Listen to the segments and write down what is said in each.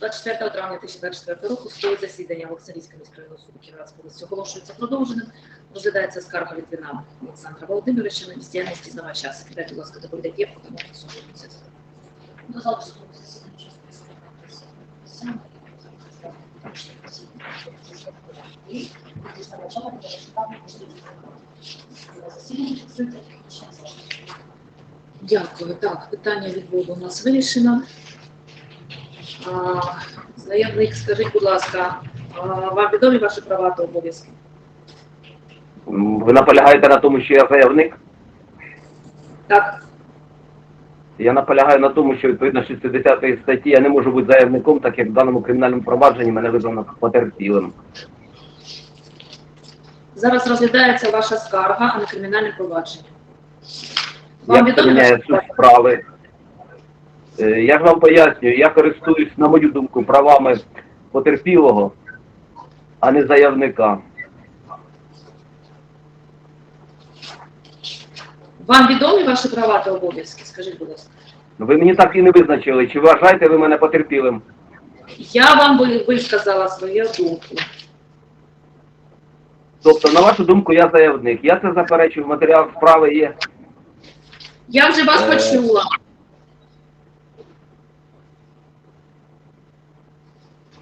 24 травня 2024 року судове засідання Олександрійського міськрайонного суду Кіровоградської області оголошується продовженим. Розглядається скарга Літвіна Олександра Володимировича на бездіяльність знавача. Секретар, будь ласка, доповідає Євко, тому судовий процес. До залу судового засідання І дізнавача, що засідання. Дякую. Так, питання відводу у нас вирішено. Заявник, скажіть, будь ласка, вам відомі ваші права та обов'язки? Ви наполягаєте на тому, що я заявник? Так, Я наполягаю на тому, що відповідно 60 статті я не можу бути заявником, так як в даному кримінальному провадженні мене визнано потерпілим. зараз розглядається ваша скарга, а не кримінальне провадження. Вам відомі ваші права? справи? Е, Я ж вам пояснюю, я користуюсь, на мою думку, правами потерпілого, а не заявника. Вам відомі ваші права та обов'язки? Скажіть, будь ласка. Ви мені так і не визначили, чи вважаєте ви мене потерпілим? Я вам ви- висказала свою думку. Тобто, на вашу думку, я заявник. Я це заперечую, в матеріалах справи є. Я вже вас Е, почула.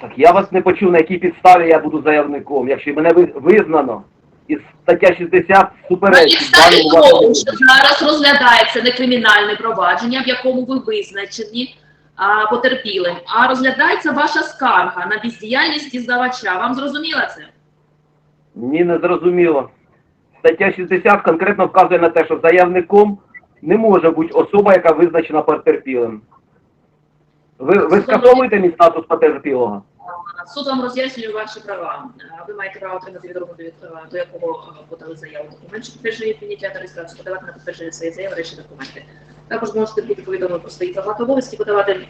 Так, я вас не почув, на якій підставі я буду заявником. Якщо мене визнано, і стаття 60 На суперечить даному того, що зараз розглядається не кримінальне провадження, в якому ви визначені а, потерпілим, а розглядається ваша скарга на бездіяльність дізнавача. Вам зрозуміло це? Ні, не зрозуміло. Стаття 60 конкретно вказує на те, що заявником не може бути особа, яка визначена потерпілим. Ви, ви скасовуєте мій статус потерпілого? Суд вам роз'яснює ваші права. Ви маєте право отримати відомого до, від- до якого подали заяву документ, що підтверджує прийняття та реєстрацію, подавати на підтвердження своєї заяви речі документи. Також можете бути повідомлені про свої права та обов'язки, подавати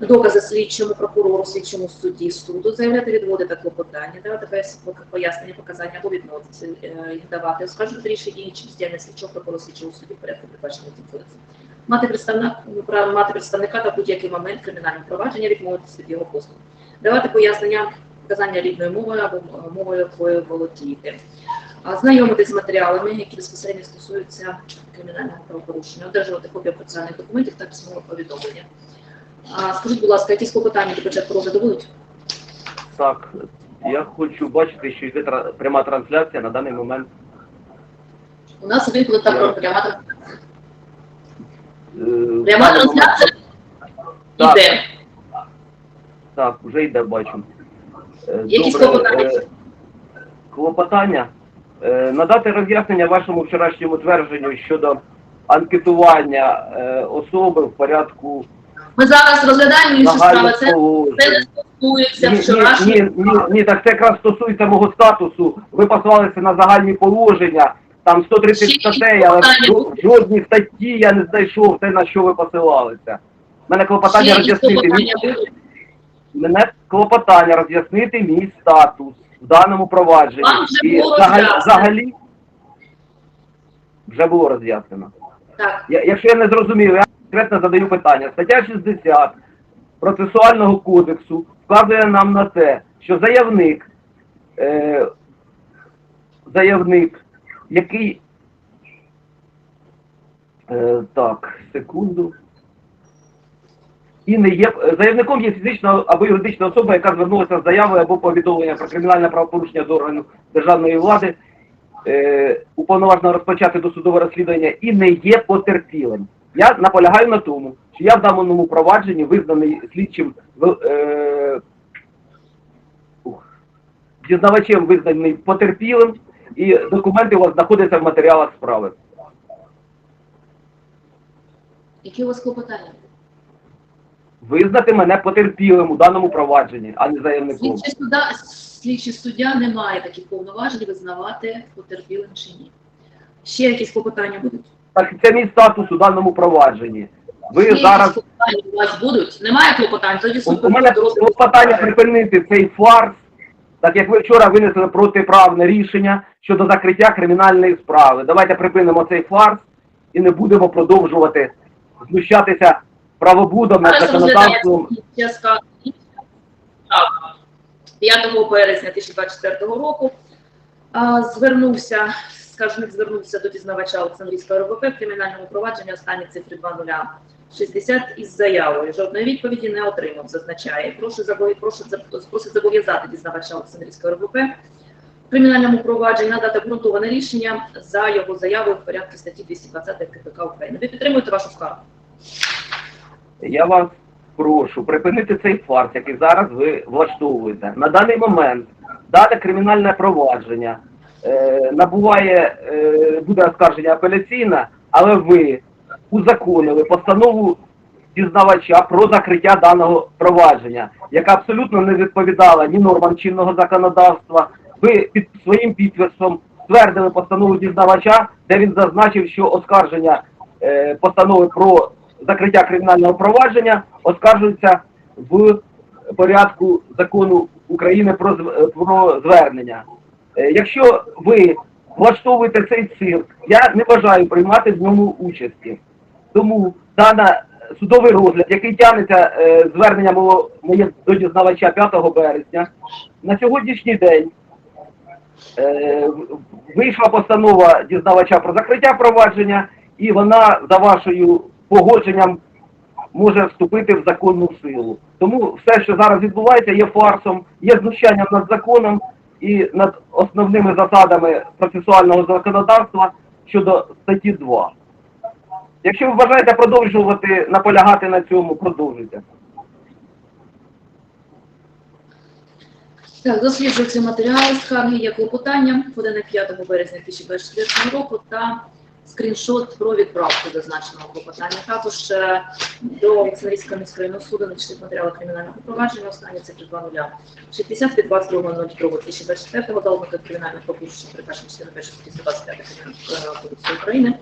докази слідчому прокурору, слідчому судді, суду, заявляти відводи та клопотання, давати пояс- пояснення, показання або відмовитися е, їх давати, оскаржувати рішення дії чи бездіяльність слідчого прокурора слідчого судді в порядку передбаченого кодексом. Мати представника, мати представника та будь-який момент кримінального провадження відмовитися від його послуг. Давати пояснення, показання рідною мовою або мовою, якою володієте. А, Знайомитись з матеріалами, які безпосередньо стосуються кримінального правопорушення, одержувати копію процесуальних документів та письмове повідомлення. Скажіть, будь ласка, якісь клопотання до початку розгляду будуть? Так, я хочу бачити, що йде пряма трансляція на даний момент. У нас виплата Я- програма. Е, Пряма трансляція Так. іде. Так, вже йде, бачу. Е, Якісь клопотання? е, Клопотання. Е, Надати роз'яснення вашому вчорашньому твердженню щодо анкетування е, особи в порядку Ми зараз розглядаємо іншу справу. Це, це не стосується Ні, ні, вчорашнього. ні, ні, ні, так це якраз стосується мого статусу. Ви послалися на загальні положення, там 130 статей, але жодні статті я не знайшов те, на що ви посилалися. Мене клопотання роз'яснити. мій- Мене клопотання роз'яснити мій статус в даному провадженні. І взагалі, взагалі вже було роз'яснено. Я, якщо я не зрозумів, я конкретно задаю питання. Стаття 60 процесуального кодексу вказує нам на те, що заявник, е, заявник, який е, так, секунду. І не є заявником є фізична або юридична особа, яка звернулася з заявою або повідомленням про кримінальне правопорушення з органу державної влади, е, уповноважено розпочати досудове розслідування і не є потерпілим. Я наполягаю на тому, що я в даному провадженні визнаний слідчим е, дізнавачем визнаний потерпілим, і документи у вас знаходяться в матеріалах справи. Які у вас клопотання? Визнати мене потерпілим у даному провадженні, а не заявником. Слідчий суда, слідчий суддя не має таких повноважень визнавати потерпілим чи ні. Ще якісь клопотання будуть? Так це мій статус у даному провадженні. Ви Ще зараз клопотання у вас будуть? Немає клопотань, тоді у, суд у мене клопотання припинити цей фарс, так як ви вчора винесли протиправне рішення щодо закриття кримінальної справи. Давайте припинимо цей фарс і не будемо продовжувати знущатися правобудом, над законодавством. розглядається 5 березня 2024 року. Звернувся, скаржник звернувся до дізнавача Олександрійського РВП в кримінальному провадженні останні цифри 2060 із заявою. Жодної відповіді не отримав, зазначає. Прошу забов- прошу зобов'язати дізнавача Олександрійського РВП в кримінальному провадженні надати обґрунтоване рішення за його заявою в порядку статті 220 КПК України. Ви підтримуєте вашу скаргу? Я вас прошу припинити цей фарс, який зараз ви влаштовуєте. На даний момент дане кримінальне провадження е, набуває, е, буде оскарження апеляційне, але ви узаконили постанову дізнавача про закриття даного провадження, яка абсолютно не відповідала ні нормам чинного законодавства. Ви під своїм підписом ствердили постанову дізнавача, де він зазначив, що оскарження е, постанови про закриття кримінального провадження оскаржується в порядку закону України про, про звернення. Е, Якщо ви влаштовуєте цей цирк, я не бажаю приймати в ньому участі. Тому дана судовий розгляд, який тягнеться е, звернення мого, моє до дізнавача 5 березня, на сьогоднішній день е, вийшла постанова дізнавача про закриття провадження, і вона за вашою погодженням може вступити в законну силу. Тому все, що зараз відбувається, є фарсом, є знущанням над законом і над основними засадами процесуального законодавства щодо статті 2. Якщо ви бажаєте продовжувати наполягати на цьому, продовжуйте. Так, досліджуються матеріали скарги є клопотання, подане 5 березня 2024 року та скріншот про відправку зазначеного клопотання. Також е, до Олександрійського міськрайонного суду надійшли матеріали кримінального провадження, останні цифри 20 60 від 22.02.2024 дало до частиною 1 статті 125 Кримінального кодексу України.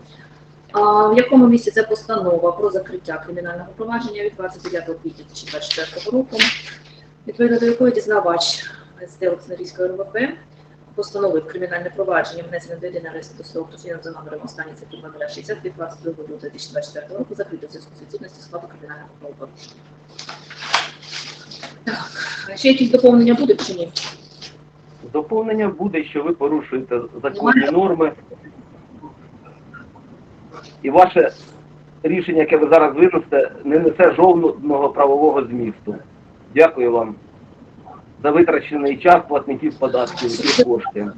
В якому місці ця постанова про закриття кримінального провадження від 29 квітня 2024 року, відповідно до якої дізнавач СД Олександрійської РВП постановив кримінальне провадження внесене до єдиного реєстру судового розслідування за номером останній цифри 2060 від 22 лютого 2024 року закрито в зв'язку з відсутністю складу кримінального правопорушення. Так, ще якісь доповнення будуть чи ні? Доповнення буде, що ви порушуєте законні норми. І ваше рішення, яке ви зараз виносите, не несе жодного правового змісту. Дякую вам за витрачений час платників податків і кошти.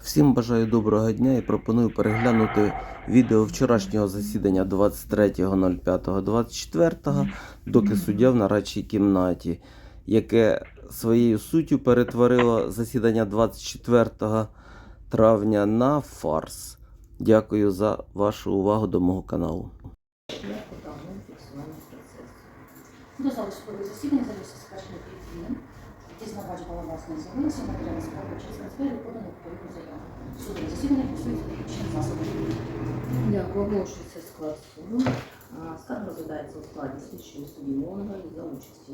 Всім бажаю доброго дня і пропоную переглянути відео вчорашнього засідання 23.05.24, доки суддя в нарадчій кімнаті, яке своєю суттю перетворило засідання 24 травня на фарс. Дякую за вашу увагу до мого каналу. До зали судового засідання залишився скаржний підвільним. Дізнавач не з'явилися, матеріали справи чи трансфері подано відповідну заяву. Судове засідання фіксується технічним засобом. Дякую, оголошується склад суду. Скарга розглядається у складі слідчої судді Монової за участю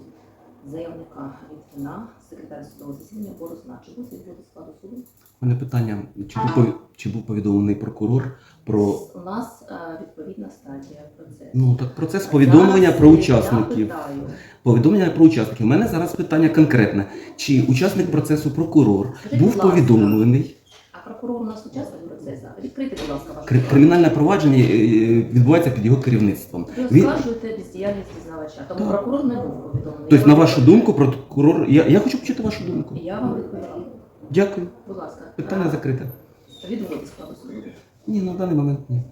заявника Літвіна, секретар судового засідання Борозна. Чи буде складу суду? У мене питання, чи був, чи був повідомлений прокурор про У нас а, відповідна стадія процесу. ну так процес повідомлення про я учасників. питаю, Повідомлення про учасників. У мене зараз питання конкретне. Чи учасник процесу прокурор Скажіть, був будь ласка. повідомлений? Прокурор у нас учасник процесу? Відкрийте, будь ласка, ваше Кри- Кримінальне провадження е, відбувається під його керівництвом. Ви Він, оскаржуєте бездіяльність дізнавача, тому Так. прокурор не був повідомлений. тобто, на вашу думку, прокурор. Я, я хочу почути вашу думку. Я вам відповіла. Дякую. Будь ласка. Питання закрите. Відводи складу суду. Ні, на даний момент ні.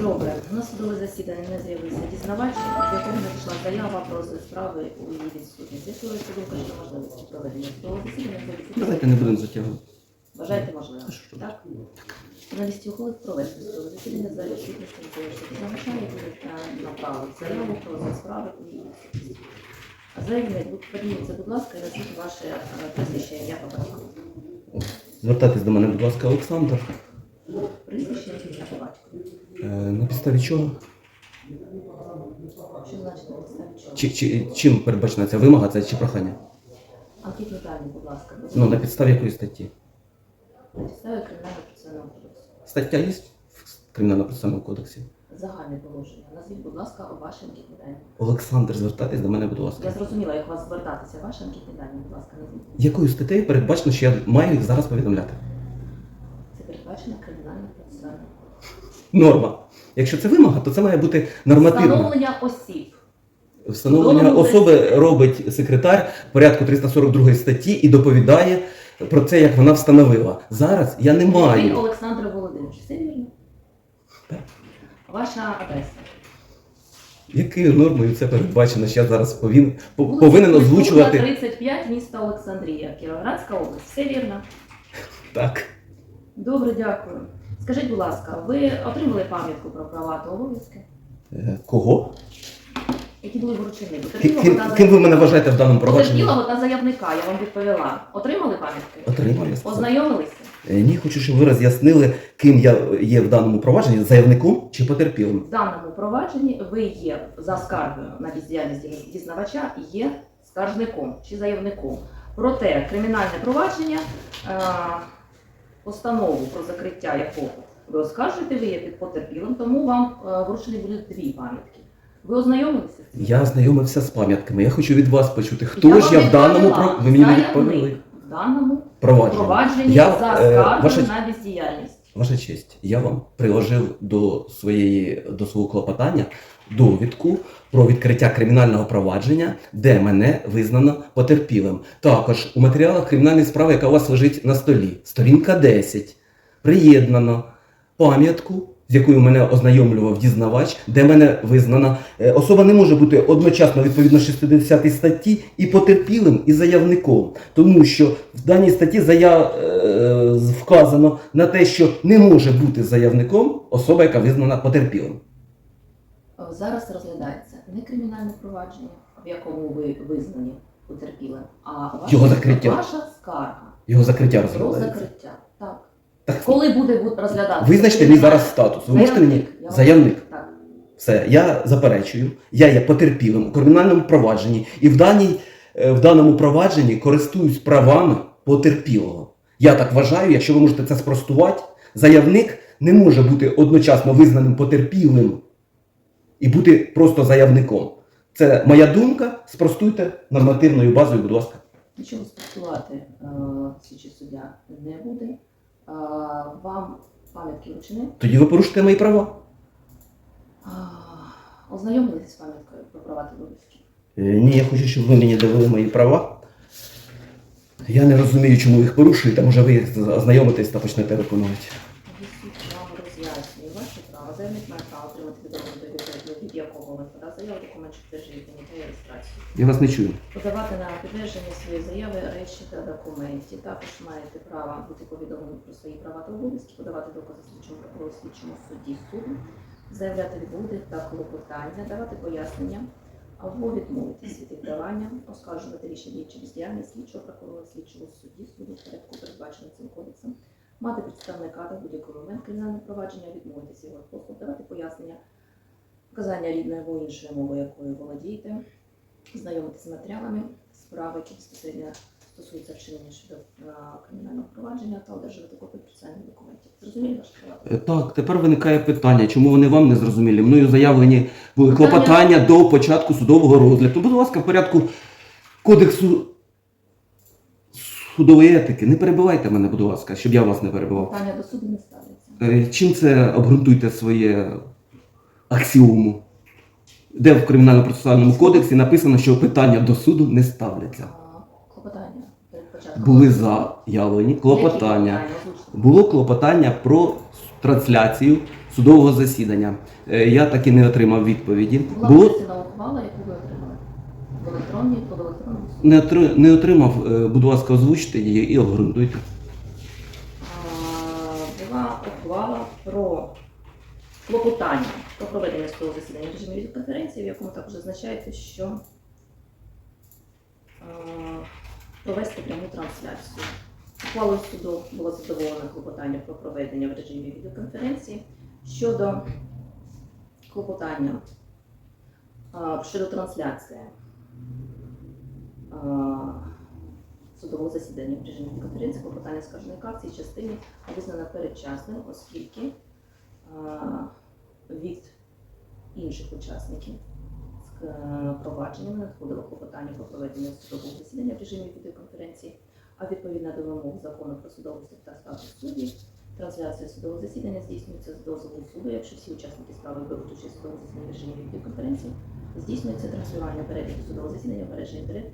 Добре, на судове засідання не з'явився дізнавач, з якого надійшла заява про розгляд справи у її відсутність. З'ясується думка щодо можливості проведення судового засідання. Давайте не будемо затягувати. Вважаєте можливо? Так? На лісті ухвалив провести судове засідання за відсутністю настоящого дізнавача, який е, направив заяву про розгляд справи у її. Заявник, будь- подивіться, будь ласка, і назвіть ваше е, прізвище, ім'я по батькові. Звертайтесь до мене, будь ласка, Олександр. Прізвище, ім'я по батькові. Е, на підставі чого? Що значить на підставі чого? Чи, чи, чим передбачена ця вимога, це чи прохання? Анкетні дані, будь ласка. Ну, на підставі якої статті? На підставі кримінального процесуального Стаття є в Кримінально-процесуальному кодексі. Загальне положення. Назвіть, будь ласка, ваші анкетні дані. Олександр, звертайтесь до мене, будь ласка. Я зрозуміла, як вас звертатися. Ваші анкетні дані, будь ласка, назвіть. Якою статтею передбачено, що я маю їх зараз повідомляти? Це передбачено кримінальним процесуальним. Норма. Якщо це вимога, то це має бути нормативно. Встановлення осіб. Встановлення Встановлення особи робить секретар порядку 342 статті і доповідає про це, як вона встановила. Зараз я не Ви маю. Олександр Володимирович, все вірно? Так. Ваша адреса. Якою нормою це передбачено, що я зараз повин, по- Вулиця повинен Культурна, озвучувати 35, місто Олександрія, Кіровоградська область. Все вірно. так. Добре, дякую. Скажіть, будь ласка, ви отримали пам'ятку про права та обов'язки, Е, Кого? Які були вручені? Ки- Ким, ким ви мене вважаєте в даному провадженні? Потерпілого та заявника, я вам відповіла. Отримали пам'ятки? Я сказав. Ознайомилися? Е, Ні, хочу, щоб ви роз'яснили, ким я є в даному провадженні, заявником чи потерпілим. В даному провадженні ви є за скаргою на бездіяльність дізнавача є скаржником чи заявником. Проте кримінальне провадження, е, постанову про закриття якого ви оскаржуєте, ви є під потерпілим, тому вам е, вручені будуть дві пам'ятки. Ви ознайомилися? з цим? Я знайомився з пам'ятками. Я хочу від вас почути, хто Я ж вам я в даному відповіла. про... Ви мені не Заявник відповіли. В даному Провадження. провадженні Я, за е, скаргою ваша- на бездіяльність. Ваша честь, я вам приложив до своєї до свого клопотання довідку про відкриття кримінального провадження, де мене визнано потерпілим. Також у матеріалах кримінальної справи, яка у вас лежить на столі, сторінка 10, приєднано пам'ятку, з якою мене ознайомлював дізнавач, де мене визнано. е, Особа не може бути одночасно відповідно 60 статті і потерпілим, і заявником, тому що в даній статті зая... е, вказано на те, що не може бути заявником особа, яка визнана потерпілим. Е, Зараз розглядається не кримінальне провадження, в якому ви визнані потерпілим, а ваша, Його закриття. ваша скарга Його закриття розглядається. закриття. Так. Так, Коли буде бу- розглядатися? визначте мій зараз статус. Ви можете мені Заявник. Я вам- заявник. Так. Все, я заперечую. Я є потерпілим у кримінальному провадженні і в, даній, е, в даному провадженні користуюсь правами потерпілого. Я так вважаю, якщо ви можете це спростувати, заявник не може бути одночасно визнаним потерпілим і бути просто заявником. Це моя думка. Спростуйте нормативною базою, будь ласка. Нічого спростувати е, слідчий суддя не буде. Вам пам'ятки вручені. Тоді ви порушите мої права. Ознайомилися з пам'яткою про права та обов'язки. Е, Ні, я хочу, щоб ви мені довели мої права. Я не розумію, чому ви їх порушуєте. Може, ви їх ознайомитесь та почнете виконувати. Відсутні вам роз'яснюю ваші права. Заявник має право отримати відомого довідку, від якого ви подав заяву, документ, що підтверджує реєстрацію. Я вас не чую. Подавати на підтвердження своєї заяви речі та документів. Також маєте право бути повідомлені про свої права та обов'язки, подавати докази слідчому прокурору слідчому судді суду, заявляти відводи та клопотання, давати пояснення або відмовитись від віддавання, оскаржувати рішення чи бездіяльність слідчого прокурора, слідчого судді, суду в порядку, передбаченим цим кодексом, мати представника та будь-який момент кримінального провадження, відмовитися його послуг, давати пояснення, вказання рідної або іншої мови, якою володієте, знайомитися з матеріалами справи, які безпосередньо стосуються вчинення щодо е, кримінального провадження та одержувати копії процесуальних документів. Зрозуміли ваше права? Е, Так, тепер виникає питання, чому вони вам не зрозумілі? Мною заявлені були клопотання до початку судового розгляду. Будь ласка, в порядку кодексу судової етики. Не перебивайте мене, будь ласка, щоб я вас не перебивав. Питання до суду не ставляться. Е, Чим це обґрунтуйте своє аксіому? Де в кримінально-процесуальному кодексі написано, що питання до суду не ставляться. Клопотання перед початком. Були заявлені клопотання. Було клопотання про трансляцію судового засідання. Е, Я так і не отримав відповіді. Була Було винесена ухвала, яку ви отримали. В електронній, електронному суді. не, отри- не отримав, е, будь ласка, озвучте її і обґрунтуйте. А, Була ухвала про клопотання про проведення судового засідання в режимі відеоконференції, в якому також зазначаєте, що а, провести пряму трансляцію. Ухвалою суду було задоволено клопотання про проведення в режимі відеоконференції щодо клопотання а, щодо трансляції. Судового засідання в режимі конференції клопотання скаржної акції частині визнано передчасним, оскільки е, від інших учасників з е, провадженнями надходило клопотання про проведення судового засідання в режимі відеоконференції, а відповідно до вимог закону про судовий та статус суддів, трансляція судового засідання здійснюється з дозволу суду, якщо всі учасники справи беруть участь в судовому засіданні в режимі відеоконференції, здійснюється транслювання перегляду судового засідання в мережі інтернет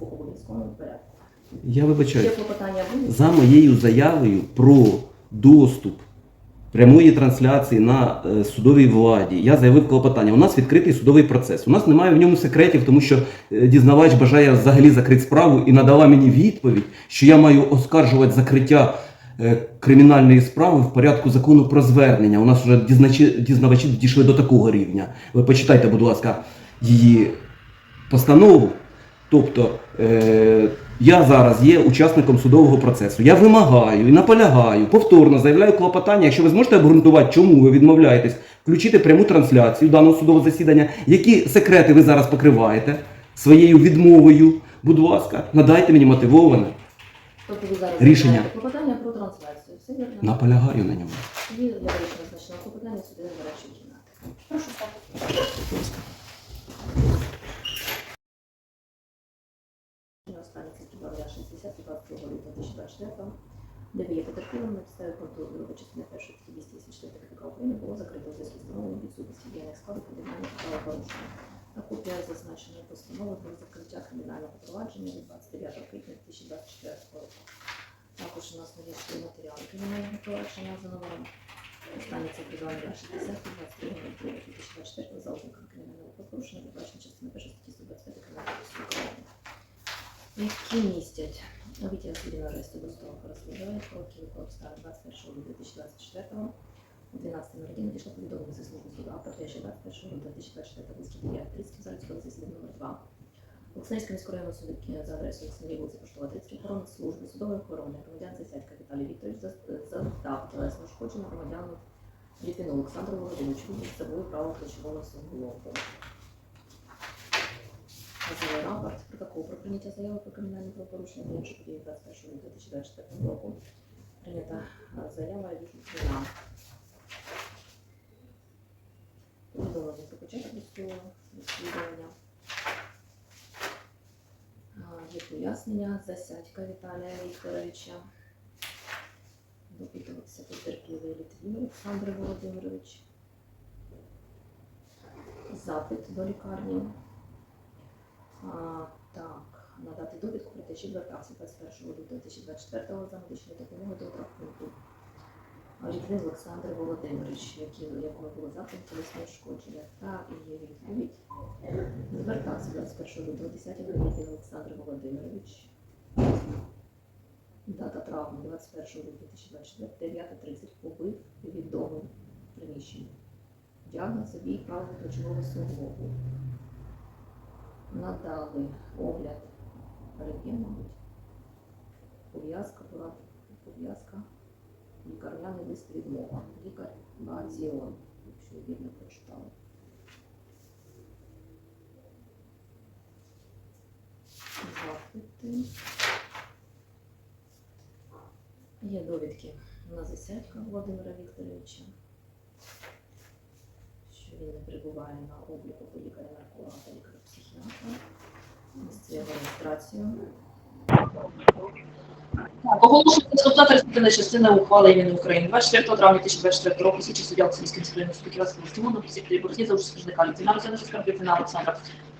в обов'язковому порядку. Я вибачаю. За моєю заявою про доступ прямої трансляції на е, судовій владі, я заявив клопотання. У нас відкритий судовий процес. У нас немає в ньому секретів, тому що е, дізнавач бажає взагалі закрити справу і надала мені відповідь, що я маю оскаржувати закриття е, кримінальної справи в порядку закону про звернення. У нас вже дізнавачі дійшли до такого рівня. Ви почитайте, будь ласка, її постанову. Тобто е, я зараз є учасником судового процесу. Я вимагаю і наполягаю, повторно заявляю клопотання. Якщо ви зможете обґрунтувати, чому ви відмовляєтесь включити пряму трансляцію даного судового засідання, які секрети ви зараз покриваєте своєю відмовою, будь ласка, надайте мені мотивоване. Тобто ви зараз Рішення. клопотання про трансляцію. Все вірно? Наполягаю на ньому. Тоді для вирішення значного клопотання судові гарячої кімнати. Прошу ставити. Останнє це прибавля 60 22 лютого 2024 де є потерпілим на підставі пункту другої частини першої статті 284 КПК України було закрито зв'язку з встановленням відсутності діяльних складів кримінального правопорушення. А копія зазначеної постанови про закриття кримінального провадження від 29 квітня 2024 року. Також у нас надійшли матеріали кримінального провадження за номером Останнє це прибавля 60 23 2024 за ознаком кримінального правопорушення, передбачено частиною першої статті 125 Кримінального України які містять з відео аресту до столу розслідування про кілька обставин 21 лютого 2024 о 12 годині надійшло повідомлення зі служби суда про те, що 21 лютого 2024 близько 9.30 в залі судового засідання номер 2 Олександрівського міського району суду за адресою Олександрії вулиці Поштова 30 охорони служби судової охорони громадян Засядька Віталій Вікторович за- завдав тілесне ушкодження громадяну Ліпіну Олександру Володимировичу собою право ключового суглобу. Назвали рапорт протокол про прийняття заяви про кримінальне правопорушення та інші події 21 лютого 2024 року. Прийнята заява від Литвина. Повідомлення про початок досудового розслідування. Є пояснення Засядька Віталія Вікторовича. Допитуватися потерпілий Літвін Олександр Володимирович. Запит до лікарні. А, так, надати довідку про те, що звертався 21 лютого 2024 за медичною допомогою до рахунку. Літвин Олександр Володимирович, якому було завдано тілесне ушкодження, та і відповідь. Звертався 21 лютого 10 Літвин Олександр Володимирович. Дата травми 21 лютого 2024, 9.30 побив відомим приміщенням. Діагноз забій правого плечового суглобу надали огляд рентген, мабуть, пов'язка, була пов'язка, лікарняний лист відмова, лікар Базіон, якщо вірно прочитали. Запити. Є довідки на засядка Володимира Вікторовича, що він не перебуває на обліку до лікаря-нарколога та лікаря-психіатра. Реєстрацію. Так, оголошую результати респективної частини ухвали імені України. 24 травня 2024 року слідчий суддя Олексійський міськрайонний суд Кіровського Стимону просив Боротні за участь скаржника Літвіна Руслана Скарбів Фіна Олександра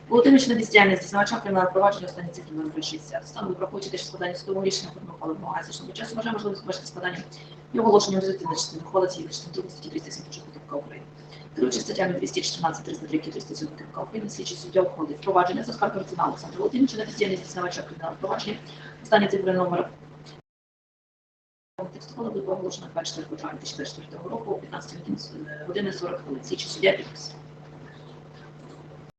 Володимирович на бездіяльність дізнавача кримінального провадження останні цифри номер 60. Стану враховуючи те, складання судового рішення про ухвали вимагає значного часу, вважає можливість побачити складання і оголошення результативної частини ухвали цієї частини статті 376 КПК України. Керуючи статтями 214, 303, 307 КПК України, слідчий суддя ухвалив впровадження за скарб Літвіна Олександра Володимировича на бездіяльність дізнавача кримінального провадження останні цифри номер Текст було оголошено 24 травня 2024 року о 15 годин 40 хвилин. Слідчий суддя підпис.